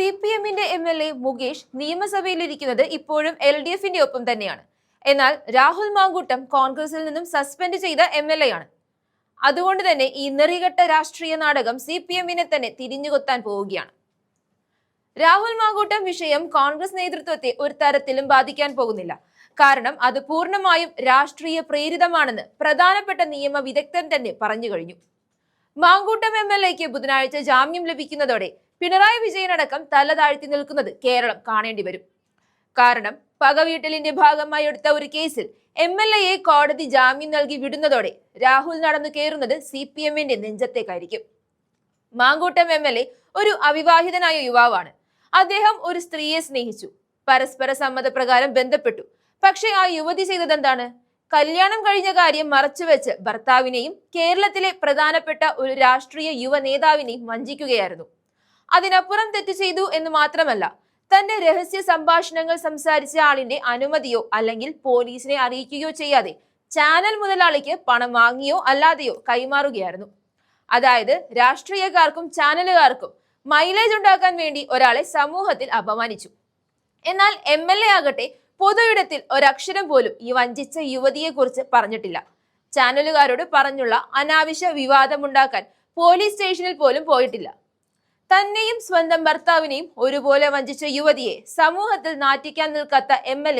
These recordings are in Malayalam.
സി പി എമ്മിന്റെ എം എൽ എ മുകേഷ് നിയമസഭയിലിരിക്കുന്നത് ഇപ്പോഴും എൽ ഡി എഫിന്റെ ഒപ്പം തന്നെയാണ്. എന്നാൽ രാഹുൽ മാങ്കൂട്ടം കോൺഗ്രസിൽ നിന്നും സസ്പെൻഡ് ചെയ്ത എം എൽ എ ആണ്. അതുകൊണ്ട് തന്നെ ഈ നെറികെട്ട രാഷ്ട്രീയ നാടകം സി പി എമ്മിനെ തന്നെ തിരിഞ്ഞുകൊത്താൻ പോവുകയാണ്. രാഹുൽ മാങ്കൂട്ടം വിഷയം കോൺഗ്രസ് നേതൃത്വത്തെ ഒരു തരത്തിലും ബാധിക്കാൻ പോകുന്നില്ല. കാരണം അത് പൂർണമായും രാഷ്ട്രീയ പ്രേരിതമാണെന്ന് പ്രധാനപ്പെട്ട നിയമ വിദഗ്ധൻ തന്നെ പറഞ്ഞു കഴിഞ്ഞു. മാങ്കൂട്ടം എം എൽ എക്ക് ബുധനാഴ്ച ജാമ്യം ലഭിക്കുന്നതോടെ പിണറായി വിജയനടക്കം തല താഴ്ത്തി നിൽക്കുന്നത് കേരളം കാണേണ്ടി വരും. കാരണം പകവീട്ടലിന്റെ ഭാഗമായി എടുത്ത ഒരു കേസിൽ എം എൽ എയെ കോടതി ജാമ്യം നൽകി വിടുന്നതോടെ രാഹുൽ നടന്നു കയറുന്നത് സി പി എമ്മിന്റെ നെഞ്ചത്തേക്കായിരിക്കും. മാങ്കൂട്ടം എം എൽ എ ഒരു അവിവാഹിതനായ യുവാവാണ്. അദ്ദേഹം ഒരു സ്ത്രീയെ സ്നേഹിച്ചു. പരസ്പര സമ്മതപ്രകാരം ബന്ധപ്പെട്ടു. പക്ഷേ ആ യുവതി ചെയ്തതെന്താണ്? കല്യാണം കഴിഞ്ഞ കാര്യം മറച്ചുവെച്ച് ഭർത്താവിനെയും കേരളത്തിലെ പ്രധാനപ്പെട്ട ഒരു രാഷ്ട്രീയ യുവ നേതാവിനെയും വഞ്ചിക്കുകയായിരുന്നു. അതിനപ്പുറം തെറ്റ് ചെയ്തു എന്ന് മാത്രമല്ല തന്റെ രഹസ്യ സംഭാഷണങ്ങൾ സംസാരിച്ച ആളിന്റെ അനുമതിയോ അല്ലെങ്കിൽ പോലീസിനെ അറിയിക്കുകയോ ചെയ്യാതെ ചാനൽ മുതലാളിക്ക് പണം വാങ്ങിയോ അല്ലാതെയോ കൈമാറുകയായിരുന്നു. അതായത് രാഷ്ട്രീയക്കാർക്കും ചാനലുകാർക്കും മൈലേജ് ഉണ്ടാക്കാൻ വേണ്ടി ഒരാളെ സമൂഹത്തിൽ അപമാനിച്ചു. എന്നാൽ എം ആകട്ടെ പൊതുയിടത്തിൽ ഒരക്ഷരം പോലും ഈ വഞ്ചിച്ച യുവതിയെക്കുറിച്ച് പറഞ്ഞിട്ടില്ല. ചാനലുകാരോട് പറഞ്ഞുള്ള അനാവശ്യ വിവാദമുണ്ടാക്കാൻ പോലീസ് സ്റ്റേഷനിൽ പോലും പോയിട്ടില്ല. തന്നെയും സ്വന്തം ഭർത്താവിനെയും ഒരുപോലെ വഞ്ചിച്ച യുവതിയെ സമൂഹത്തിൽ നാറ്റിക്കാൻ നിൽക്കാത്ത എം എൽ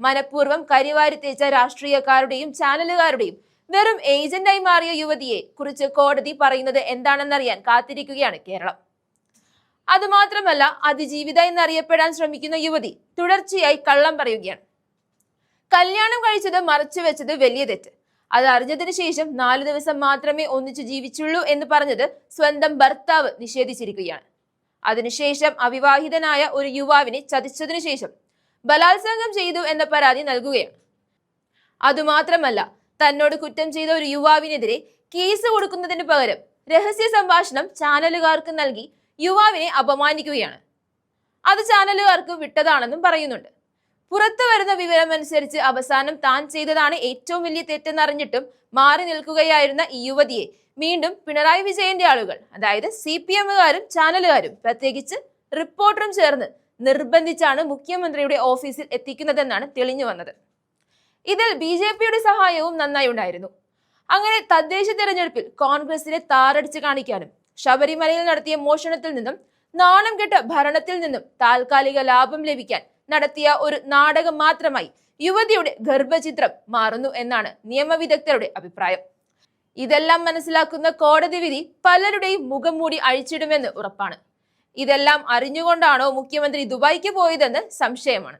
മനഃപൂർവം കരിവാരി തേച്ച രാഷ്ട്രീയക്കാരുടെയും ചാനലുകാരുടെയും വെറും ഏജന്റായി മാറിയ യുവതിയെ കുറിച്ച് കോടതി പറയുന്നത് എന്താണെന്നറിയാൻ കാത്തിരിക്കുകയാണ് കേരളം. അതുമാത്രമല്ല അതിജീവിത എന്നറിയപ്പെടാൻ ശ്രമിക്കുന്ന യുവതി തുടർച്ചയായി കള്ളം പറയുകയാണ്. കല്യാണം കഴിച്ചത് മറച്ചു വെച്ചത് വലിയ തെറ്റ്. അത് അറിഞ്ഞതിന് ശേഷം നാലു ദിവസം മാത്രമേ ഒന്നിച്ചു ജീവിച്ചുള്ളൂ എന്ന് പറഞ്ഞത് സ്വന്തം ഭർത്താവ് നിഷേധിച്ചിരിക്കുകയാണ്. അതിനുശേഷം അവിവാഹിതനായ ഒരു യുവാവിനെ ചതിച്ചതിനു ശേഷം ബലാത്സംഗം ചെയ്തു എന്ന പരാതി നൽകുകയാണ്. അതുമാത്രമല്ല തന്നോട് കുറ്റം ചെയ്ത ഒരു യുവാവിനെതിരെ കേസ് കൊടുക്കുന്നതിന് പകരം രഹസ്യ സംഭാഷണം ചാനലുകാർക്ക് നൽകി യുവാവിനെ അപമാനിക്കുകയാണ്. അത് ചാനലുകാർക്ക് വിട്ടതാണെന്നും പറയുന്നുണ്ട്. പുറത്തു വരുന്ന വിവരമനുസരിച്ച് അവസാനം താൻ ചെയ്തതാണ് ഏറ്റവും വലിയ തെറ്റെന്നറിഞ്ഞിട്ടും മാറി നിൽക്കുകയായിരുന്ന ഈ യുവതിയെ. വീണ്ടും പിണറായി വിജയന്റെ ആളുകൾ അതായത് സി പി എമ്മുകാരും ചാനലുകാരും പ്രത്യേകിച്ച് റിപ്പോർട്ടറും ചേർന്ന് നിർബന്ധിച്ചാണ് മുഖ്യമന്ത്രിയുടെ ഓഫീസിൽ എത്തിക്കുന്നതെന്നാണ് തെളിഞ്ഞു വന്നത്. ഇതിൽ ബി സഹായവും നന്നായി ഉണ്ടായിരുന്നു. അങ്ങനെ തദ്ദേശ തെരഞ്ഞെടുപ്പിൽ കോൺഗ്രസിനെ താറടിച്ച് കാണിക്കാനും ശബരിമലയിൽ നടത്തിയ മോഷണത്തിൽ നിന്നും നാണം കെട്ട ഭരണത്തിൽ നിന്നും താൽക്കാലിക ലാഭം ലഭിക്കാൻ നടത്തിയ ഒരു നാടകം മാത്രമായി യുവതിയുടെ ഗർഭചിത്രം മാറുന്നു എന്നാണ് നിയമവിദഗ്ധരുടെ അഭിപ്രായം. ഇതെല്ലാം മനസ്സിലാക്കുന്ന കോടതി വിധി പലരുടെയും മുഖം മൂടി അഴിച്ചിടുമെന്ന് ഉറപ്പാണ്. ഇതെല്ലാം അറിഞ്ഞുകൊണ്ടാണോ മുഖ്യമന്ത്രി ദുബായിക്ക് പോയതെന്ന് സംശയമാണ്.